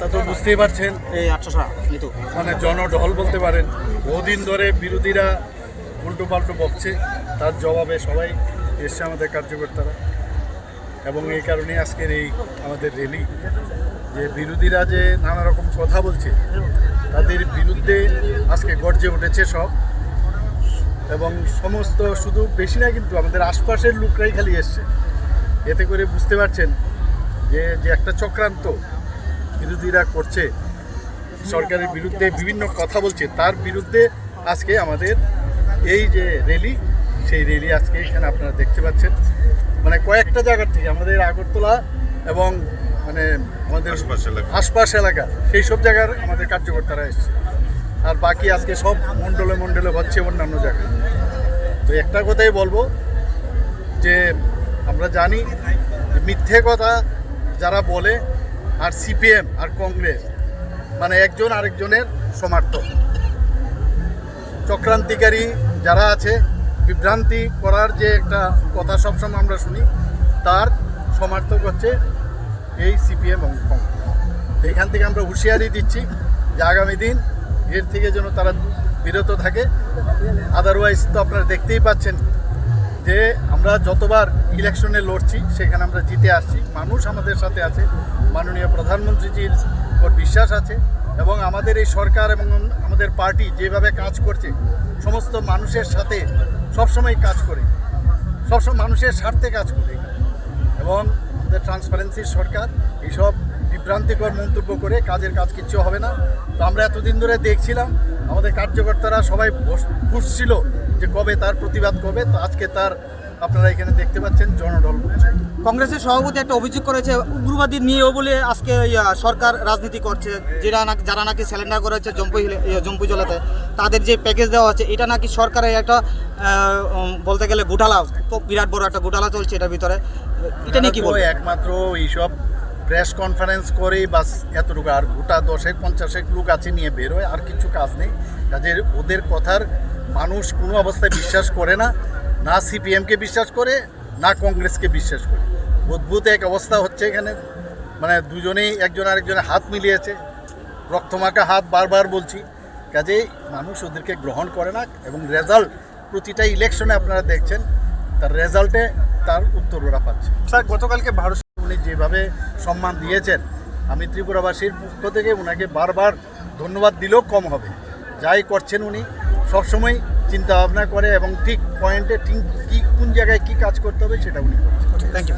তা তো বুঝতেই পারছেন, এই আটশো তো মানে জনঢল বলতে পারেন। বহুদিন ধরে বিরোধীরা উল্টো পাল্টো বকছে, তার জবাবে সবাই এসছে আমাদের কার্যকর্তারা। এবং এই কারণে আজকের এই আমাদের র্যালি যে বিরোধীরা যে নানা রকম কথা বলছে, তাদের বিরুদ্ধে আজকে গর্জে উঠেছে সব। এবং সমস্ত শুধু বেশি না কিন্তু আমাদের আশপাশের লোকরাই খালি এসছে। এতে করে বুঝতে পারছেন যে যে একটা চক্রান্ত বিরোধীরা করছে সরকারের বিরুদ্ধে বিভিন্ন কথা বলছে তার বিরুদ্ধে আজকে আমাদের এই যে র্যালি সেই র্যালি আজকে এখানে আপনারা দেখতে পাচ্ছেন। মানে কয়েকটা জায়গার থেকে আমাদের আগরতলা এবং মানে আমাদের আশপাশ এলাকা। সেই সব জায়গার আমাদের কার্যকর্তারা এসছে। আর বাকি আজকে সব মণ্ডলে মণ্ডলে হচ্ছে অন্যান্য জায়গায়। তো একটা কথাই বলব যে আমরা জানি মিথ্যে কথা যারা বলে আর সিপিএম আর কংগ্রেস মানে একজন আরেকজনের সমর্থক। চক্রান্তিকারী যারা আছে, বিভ্রান্তি করার যে একটা কথা সবসময় আমরা শুনি, তার সমর্থক হচ্ছে এই সিপিএম এবং কংগ্রেস। তো এখান থেকে আমরা হুঁশিয়ারি দিচ্ছি যে আগামী দিন এর থেকে যেন তারা বিরত থাকে। আদারওয়াইজ তো আপনারা দেখতেই পাচ্ছেন যে আমরা যতবার ইলেকশনে লড়ছি, সেখানে আমরা জিতে আসছি। মানুষ আমাদের সাথে আছে। মাননীয় প্রধানমন্ত্রীজির ওর বিশ্বাস আছে এবং আমাদের এই সরকার এবং আমাদের পার্টি যেভাবে কাজ করছে, সমস্ত মানুষের সাথে সবসময় কাজ করে। সবসময় মানুষের স্বার্থে কাজ করে। এবং আমাদের ট্রান্সপারেন্সির সরকার এইসব বিভ্রান্তিকর মন্তব্য করে কাজের কাজ কিচ্ছু হবে না। তো আমরা এতদিন ধরে দেখছিলাম আমাদের কার্যকর্তারা সবাই খুঁজছিল যে কবে তার প্রতিবাদ করবে তো আজকে তার আপনারা এখানে দেখতে পাচ্ছেন করছে কংগ্রেসের সভাপতি একটা অভিযোগ করেছে উগ্রবাদী নিয়েও বলে আজকে সরকার রাজনীতি করছে যারা নাকি যারা নাকি স্যালেন্ডার করেছে জম্পু জম্পু জলাতে তাদের যে প্যাকেজ দেওয়া হচ্ছে এটা নাকি সরকারের একটা বলতে গেলে ঘোটালা বিরাট বড় একটা ঘোটালা চলছে এটার ভিতরে। এটা নিয়ে কি বলব? একমাত্র এইসব প্রেস কনফারেন্স করেই বাস এতটুকু। আর গোটা দশেক, পঞ্চাশেক লোক আছে নিয়ে বেরোয়, আর কিছু কাজ নেই। কাজের ওদের কথার মানুষ কোনো অবস্থায় বিশ্বাস করে না। না সিপিএমকে বিশ্বাস করে, না কংগ্রেসকে বিশ্বাস করে। অদ্ভুত এক অবস্থা হচ্ছে এখানে। মানে দুজনেই একজন আরেকজনের হাত মিলিয়েছে। রক্তমাখা হাত বারবার বলছি। কাজে মানুষ ওদেরকে গ্রহণ করে না এবং রেজাল্ট প্রতিটা ইলেকশনে আপনারা দেখছেন, তার রেজাল্টে তার উত্তর ওরা পাচ্ছে। স্যার, গতকালকে ভারত উনি যেভাবে সম্মান দিয়েছেন, আমি ত্রিপুরাবাসীর পক্ষ থেকে ওনাকে বারবার ধন্যবাদ দিলেও কম হবে। যাই করছেন উনি, সবসময় চিন্তা ভাবনা করে এবং ঠিক পয়েন্টে ঠিক কী, কোন জায়গায় কী কাজ করতে হবে সেটা উনি করছেন। Thank you